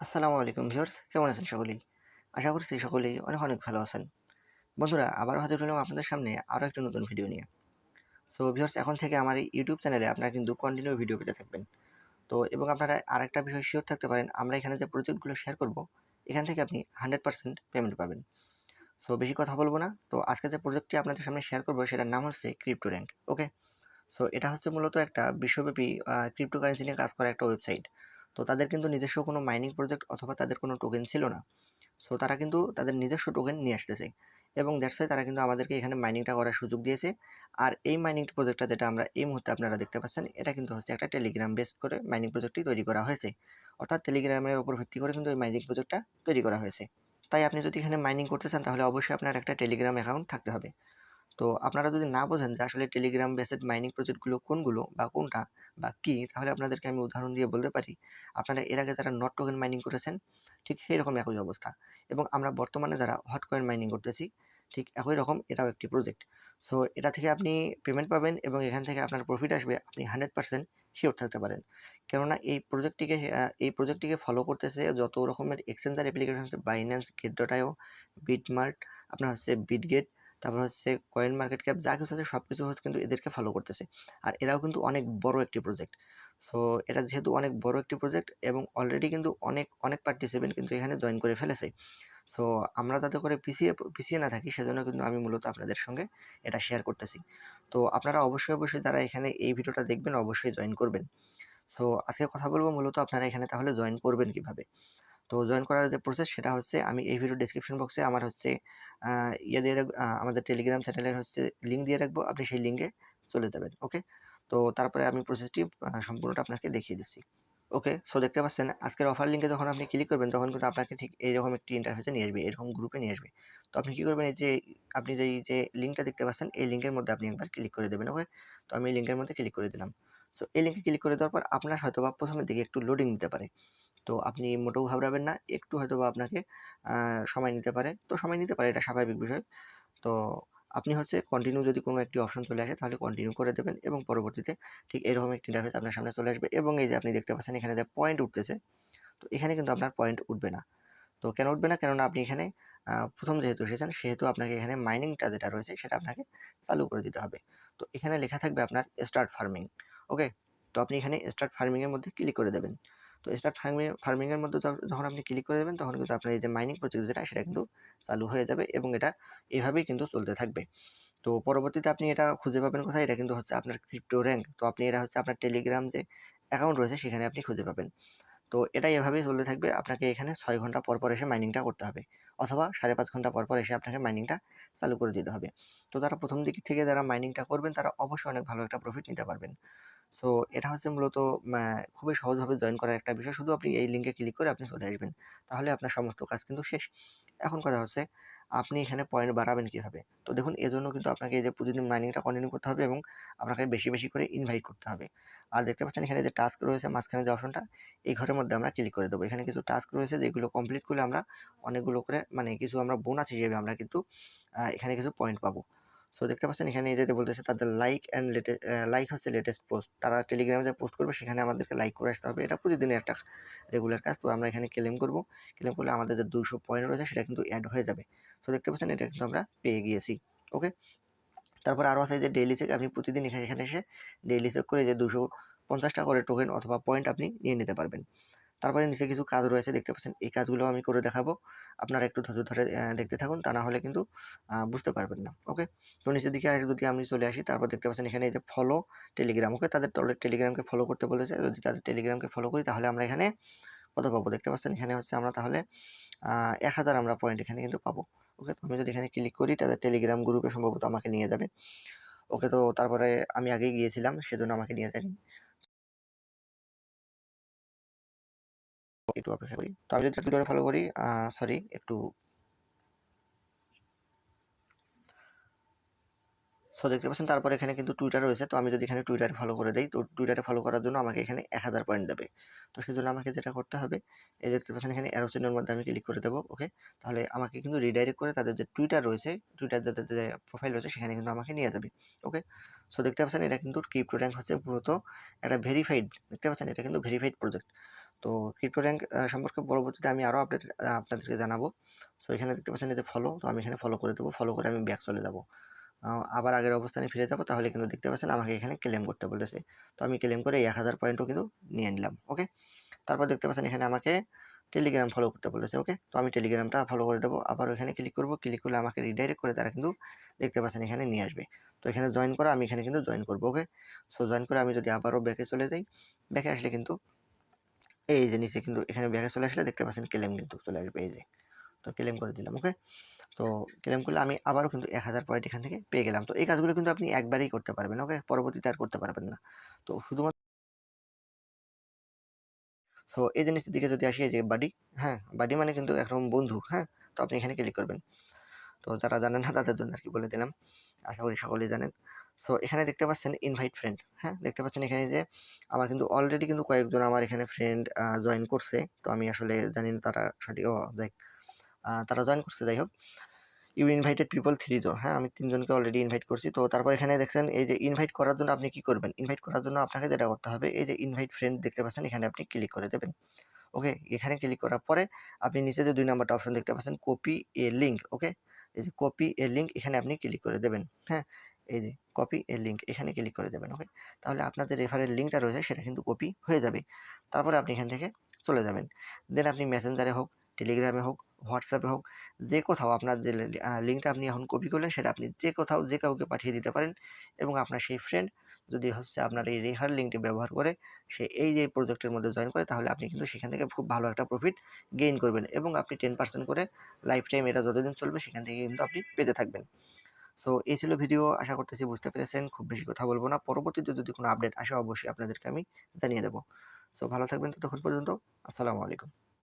আসসালামু আলাইকুম ভিউয়ার্স, কেমন আছেন সকলেই? আশা করছি সকলেই অনেক অনেক ভালো আছেন। বন্ধুরা, আবার হাজির হলাম আপনাদের সামনে আরও একটা নতুন ভিডিও নিয়ে। সো ভিউয়ার্স, এখন থেকে আমার এই ইউটিউব চ্যানেলে আপনারা কিন্তু কন্টিনিউ ভিডিও পেতে থাকবেন। তো, এবং আপনারা আরেকটা বিষয় শিওর থাকতে পারেন, আমরা এখানে যে প্রজেক্টগুলো শেয়ার করব, এখান থেকে আপনি হান্ড্রেড পার্সেন্ট পেমেন্ট পাবেন। সো বেশি কথা বলব না। তো, আজকে যে প্রজেক্টটি আপনাদের সামনে শেয়ার করব, সেটার নাম হচ্ছে ক্রিপ্টো র্যাঙ্ক ওকে সো এটা হচ্ছে মূলত একটা বিশ্বব্যাপী ক্রিপ্টো কারেন্সি নিয়ে কাজ করা একটা ওয়েবসাইট তো তাদের কিন্তু নিজস্ব কোনো মাইনিং প্রজেক্ট অথবা তাদের কোনো টোকেন ছিল না। সো তারা কিন্তু তাদের নিজস্ব টোকেন নিয়ে আসতেছে এবং দ্যাটস তারা কিন্তু আমাদেরকে এখানে মাইনিংটা করার সুযোগ দিয়েছে। আর এই মাইনিং প্রজেক্টটা যেটা আমরা এই মুহূর্তে আপনারা দেখতে পাচ্ছেন, এটা কিন্তু হচ্ছে একটা টেলিগ্রাম বেস করে মাইনিং প্রজেক্টটি তৈরি করা হয়েছে। অর্থাৎ টেলিগ্রামের উপর ভিত্তি করে কিন্তু এই মাইনিং প্রজেক্টটা তৈরি করা হয়েছে। তাই আপনি যদি এখানে মাইনিং করতে চান তাহলে অবশ্যই আপনার একটা টেলিগ্রাম অ্যাকাউন্ট থাকতে হবে। তো আপনারা যদি না বোঝেন যে আসলে টেলিগ্রাম বেসেড মাইনিং প্রজেক্টগুলো কোনগুলো বা কোনটা বা কী, তাহলে আপনাদেরকে আমি উদাহরণ দিয়ে বলতে পারি। আপনারা এর আগে যারা নট টোকেন মাইনিং করেছেন, ঠিক সেই রকম একই অবস্থা। এবং আমরা বর্তমানে যারা হট কয়েন মাইনিং করতেছি, ঠিক একই রকম এটাও একটি প্রজেক্ট সো এটা থেকে আপনি পেমেন্ট পাবেন এবং এখান থেকে আপনার প্রফিট আসবে, আপনি হান্ড্রেড পার্সেন্ট শিওর থাকতে পারেন। কেননা এই প্রজেক্টটিকে এই প্রজেক্টটিকে ফলো করতেছে যত রকমের এক্সচেঞ্জার অ্যাপ্লিকেশন হচ্ছে Binance gate dot IO Bitmart আপনার হচ্ছে বিটগেট তারপর হচ্ছে কয়েন মার্কেট ক্যাপ যা কিছু আছে সব কিছু হচ্ছে কিন্তু এদেরকে ফলো করতেছে। আর এরাও কিন্তু অনেক বড় একটি প্রজেক্ট সো এটা যেহেতু অনেক বড় একটি প্রজেক্ট এবং অলরেডি কিন্তু অনেক অনেক পার্টিসিপেন্ট কিন্তু এখানে জয়েন করে ফেলেছে। সো আমরা যাতে করে পিছিয়ে পিছিয়ে না থাকি, সেজন্য কিন্তু আমি মূলত আপনাদের সঙ্গে এটা শেয়ার করতেছি। তো, আপনারা অবশ্যই অবশ্যই যারা এখানে এই ভিডিওটা দেখবেন, অবশ্যই জয়েন করবেন। সো আজকে কথা বলব মূলত আপনারা এখানে তাহলে জয়েন করবেন কীভাবে? তো জয়েন করার যে প্রসেস সেটা হচ্ছে আমি এই ভিডিও ডিসক্রিপশন বক্সে আমার হচ্ছে ইয়ে দিয়ে আমাদের টেলিগ্রাম চ্যানেলের হচ্ছে লিঙ্ক দিয়ে রাখব। আপনি সেই লিঙ্কে চলে যাবেন ওকে তো তারপরে আমি প্রসেসটি সম্পূর্ণটা আপনাকে দেখিয়ে দিচ্ছি ওকে সো দেখতে পাচ্ছেন, আজকের অফার লিঙ্কে যখন আপনি ক্লিক করবেন, তখন কিন্তু আপনাকে ঠিক এইরকম একটি ইন্টারফেসে নিয়ে আসবে, এরকম গ্রুপে নিয়ে আসবে। তো আপনি কী করবেন, এই যে আপনি যেই যে লিঙ্কটা দেখতে পাচ্ছেন, এই লিঙ্কের মধ্যে আপনি একবার ক্লিক করে দেবেন ওকে তো আমি এই লিঙ্কের মধ্যে ক্লিক করে দিলাম। সো এই লিঙ্কে ক্লিক করে দেওয়ার পর আপনার হয়তো বা প্রথমের দিকে একটু লোডিং নিতে পারে। তো আপনি মোটেও ঘাবড়াবেন না। একটু হয়তো বা আপনাকে সময় নিতে পারে। তো সময় নিতে পারে, এটা স্বাভাবিক বিষয়। তো আপনি হচ্ছে কন্টিনিউ যদি কোনো একটি অপশন চলে আসে, তাহলে কন্টিনিউ করে দেবেন এবং পরবর্তীতে ঠিক এরকম একটি ইন্টারফেস আপনার সামনে চলে আসবে এবং এই যে আপনি দেখতে পাচ্ছেন এখানে যে পয়েন্ট উঠতেছে, তো এখানে কিন্তু আপনার পয়েন্ট উঠবে না। তো কেন উঠবে না? কেননা আপনি এখানে প্রথম যেহেতু এসেছেন, সেহেতু আপনাকে এখানে মাইনিংটা যেটা রয়েছে, সেটা আপনাকে চালু করে দিতে হবে। তো এখানে লেখা থাকবে আপনার স্টার্ট ফার্মিং ওকে তো আপনি এখানে স্টার্ট ফার্মিংয়ের মধ্যে ক্লিক করে দেবেন। তো স্টার্ট ফার্মিং ফার্মিংয়ের মধ্যে যখন আপনি ক্লিক করে দেবেন, তখন কিন্তু আপনার এই যে মাইনিং প্রজেক্ট যেটা সেটা কিন্তু চালু হয়ে যাবে এবং এটা এভাবেই কিন্তু চলতে থাকবে। তো পরবর্তীতে আপনি এটা খুঁজে পাবেন কোথায়? এটা কিন্তু হচ্ছে আপনার ক্রিপ্টো র্যাঙ্ক তো আপনি এটা হচ্ছে আপনার টেলিগ্রাম যে অ্যাকাউন্ট রয়েছে, সেখানে আপনি খুঁজে পাবেন। তো এটা এভাবেই চলতে থাকবে। আপনাকে এখানে ছয় ঘণ্টা পর পর এসে মাইনিংটা করতে হবে অথবা সাড়ে পাঁচ ঘণ্টা পর পর এসে আপনাকে মাইনিংটা চালু করে দিতে হবে। তো তারা প্রথম দিক থেকে যারা মাইনিংটা করবেন, তারা অবশ্যই অনেক ভালো একটা প্রফিট নিতে পারবেন। সো এটা হচ্ছে মূলত খুবই সহজভাবে জয়েন করার একটা বিষয়। শুধু আপনি এই লিঙ্কে ক্লিক করে আপনি চলে আসবেন। তাহলে আপনার সমস্ত কাজ কিন্তু শেষ। এখন কথা হচ্ছে, আপনি এখানে পয়েন্ট বাড়াবেন কীভাবে? তো দেখুন, এজন্য কিন্তু আপনাকে এই যে প্রতিদিন মাইনিংটা কন্টিনিউ করতে হবে এবং আপনাকে বেশি বেশি করে ইনভাইট করতে হবে। আর দেখতে পাচ্ছেন, এখানে যে টাস্ক রয়েছে, মাঝখানে যে অপশনটা এই ঘরের মধ্যে আমরা ক্লিক করে দেবো। এখানে কিছু টাস্ক রয়েছে, যেগুলো কমপ্লিট করলে আমরা অনেকগুলো করে মানে কিছু আমরা বোনাস হিসেবে আমরা কিন্তু এখানে কিছু পয়েন্ট পাবো। সো দেখতে পাচ্ছেন এখানে যেটা বলতেছে তাদের লাইক অ্যান্ড লেটেস্ট লাইক হচ্ছে লেটেস্ট পোস্ট তারা টেলিগ্রামে যে পোস্ট করবে সেখানে আমাদেরকে লাইক করে আসতে হবে। এটা প্রতিদিনের একটা রেগুলার কাজ। তো আমরা এখানে ক্লেম করব। ক্লেম করলে আমাদের যে দুশো পয়েন্ট রয়েছে সেটা কিন্তু অ্যাড হয়ে যাবে। সো দেখতে পাচ্ছেন এটা কিন্তু আমরা পেয়ে গিয়েছি। ওকে তারপর আরও আছে যে ডেইলি চেক আপনি প্রতিদিন এখানে এখানে এসে ডেইলি চেক করে যে দুশো পঞ্চাশটা করে টোকেন অথবা পয়েন্ট আপনি নিয়ে নিতে পারবেন। তারপরে নিচে কিছু কাজ রয়েছে, দেখতে পাচ্ছেন। এই কাজগুলো আমি করে দেখাবো। আপনারা একটু ধৈর্য ধরে দেখতে থাকুন, তা না হলে কিন্তু বুঝতে পারবেন না। ওকে? তো নিচের দিকে আর যদি আমি চলে আসি। তারপর দেখতে পাচ্ছেন এখানে এই যে ফলো টেলিগ্রাম ওকে? তাদের টেলিগ্রামকে ফলো করতে বলেছে। যদি তাদের টেলিগ্রামকে ফলো করি, তাহলে আমরা এখানে কত পাবো? দেখতে পাচ্ছেন এখানে হচ্ছে আমরা তাহলে এক হাজার আমরা পয়েন্ট এখানে কিন্তু পাবো। ওকে? তো আমি যদি এখানে ক্লিক করি, তাদের টেলিগ্রাম গ্রুপে সম্ভবত আমাকে নিয়ে যাবে। ওকে? তো তারপরে আমি আগেই গিয়েছিলাম, সেজন্য আমাকে নিয়ে যায়নি। একটু অপেক্ষা করি। তো আমি যদি টুইটারে ফলো করি সরি একটু সো দেখতে পাচ্ছেন, তারপর এখানে কিন্তু টুইটার রয়েছে। তো আমি যদি এখানে টুইটারে ফলো করে দিই, তো টুইটারে ফলো করার জন্য আমাকে এখানে এক হাজার পয়েন্ট দেবে। তো সেই জন্য আমাকে যেটা করতে হবে, এই দেখতে পাচ্ছেন, এখানে অ্যারো চিহ্নের মধ্যে আমি ক্লিক করে দেবো ওকে তাহলে আমাকে কিন্তু রিডাইরেক্ট করে তাদের যে টুইটার রয়েছে টুইটার যাদের যে প্রোফাইল রয়েছে, সেখানে কিন্তু আমাকে নিয়ে যাবে ওকে সো দেখতে পাচ্ছেন, এটা কিন্তু ক্রিপ্টো র্যাঙ্ক হচ্ছে মূলত একটা ভেরিফাইড দেখতে পাচ্ছেন, এটা কিন্তু ভেরিফাইড প্রজেক্ট তো ক্রিপ্টো র্যাঙ্ক সম্পর্কে পরবর্তীতে আমি আরও আপডেট আপনাদেরকে জানাব। সো এখানে দেখতে পাচ্ছেন যে ফলো তো আমি এখানে ফলো করে দেবো ফলো করে আমি ব্যাক চলে যাব। আবার আগের অবস্থানে ফিরে যাব, তাহলে কিন্তু দেখতে পাচ্ছেন আমাকে এখানে ক্লেম করতে বলেছে। তো আমি ক্লেম করে এক হাজার পয়েন্টও কিন্তু নিয়ে নিলাম ওকে তারপর দেখতে পাচ্ছেন এখানে আমাকে টেলিগ্রাম ফলো করতে বলেছে ওকে তো আমি টেলিগ্রামটা ফলো করে দেবো, আবার ওখানে ক্লিক করব ক্লিক করলে আমাকে রিডাইরেক্ট করে তারা কিন্তু দেখতে পাচ্ছেন এখানে নিয়ে আসবে। তো এখানে জয়েন করা, আমি এখানে কিন্তু জয়েন করব ওকে সো জয়েন করে আমি যদি আবারও ব্যাকে চলে যাই ব্যাকে আসলে কিন্তু এই যে নিচে কিন্তু এখানে ব্যাকে চলে আসলে দেখতে পাচ্ছেন ক্লেম কিন্তু চলে আসবে, এই যে। তো ক্লেম করে দিলাম, ওকে? তো ক্লেম করলে আমি আবারও কিন্তু এক হাজার পয়েন্ট এখান থেকে পেয়ে গেলাম। তো এই কাজগুলো কিন্তু আপনি একবারেই করতে পারবেন, ওকে? পরবর্তীতে আর করতে পারবেন না। তো শুধুমাত্র সো এই জিনিসটির দিকে যদি আসি যে বাডি হ্যাঁ? বাডি মানে কিন্তু একরকম বন্ধু হ্যাঁ? তো আপনি এখানে ক্লিক করবেন। তো যারা জানেন না তাদের জন্য আর কি বলে দিলাম। আশা করি সকলেই জানেন। সো এখানে দেখতে পাচ্ছেন ইনভাইট ফ্রেন্ড হ্যাঁ? দেখতে পাচ্ছেন এখানে যে আমার কিন্তু অলরেডি কিন্তু কয়েকজন আমার এখানে ফ্রেন্ড জয়েন করছে। তো আমি আসলে জানি না তারা সঠিক যাই তারা জয়েন করছে, যাই হোক। ইউ ইনভাইটেড পিপল থ্রি জন হ্যাঁ? আমি তিনজনকে অলরেডি ইনভাইট করছি। তো তারপর এখানে দেখছেন এই যে ইনভাইট করার জন্য আপনি কি করবেন? ইনভাইট করার জন্য আপনাকে যেটা করতে হবে, এই যে ইনভাইট ফ্রেন্ড দেখতে পাচ্ছেন, এখানে আপনি ক্লিক করে দেবেন। ওকে এখানে ক্লিক করার পরে আপনি নিচে যে দুই নাম্বারটা অপশন দেখতে পাচ্ছেন কপি এ লিঙ্ক ওকে এই যে কপি এ লিঙ্ক এখানে আপনি ক্লিক করে দেবেন হ্যাঁ? এই যে কপি এর লিঙ্ক এখানে ক্লিক করে দেবেন ওকে তাহলে আপনার যে রেফারের লিঙ্কটা রয়েছে সেটা কিন্তু কপি হয়ে যাবে। তারপরে আপনি এখান থেকে চলে যাবেন। দেন আপনি মেসেঞ্জারে হোক টেলিগ্রামে হোক হোয়াটসঅ্যাপে হোক, যে কোথাও আপনার যে লিঙ্কটা আপনি এখন কপি করলেন সেটা আপনি যে কোথাও, যে কাউকে পাঠিয়ে দিতে পারেন এবং আপনার সেই ফ্রেন্ড যদি হচ্ছে আপনার এই রেহার লিঙ্কটি ব্যবহার করে, সে এই যে প্রজেক্টের মধ্যে জয়েন করে, তাহলে আপনি কিন্তু সেখান থেকে খুব ভালো একটা প্রফিট গেইন করবেন এবং আপনি টেন পার্সেন্ট করে লাইফ টাইম এটা যতদিন চলবে, সেখান থেকে কিন্তু আপনি পেতে থাকবেন। সো এই ছিল ভিডিও আশা করতেছি বুঝতে পেরেছেন। খুব বেশি কথা বলব না। পরবর্তীতে যদি কোনো আপডেট আসে, অবশ্যই আপনাদেরকে আমি জানিয়ে দেবো। সো ভালো থাকবেন। ততক্ষণ পর্যন্ত, আসসালামু আলাইকুম।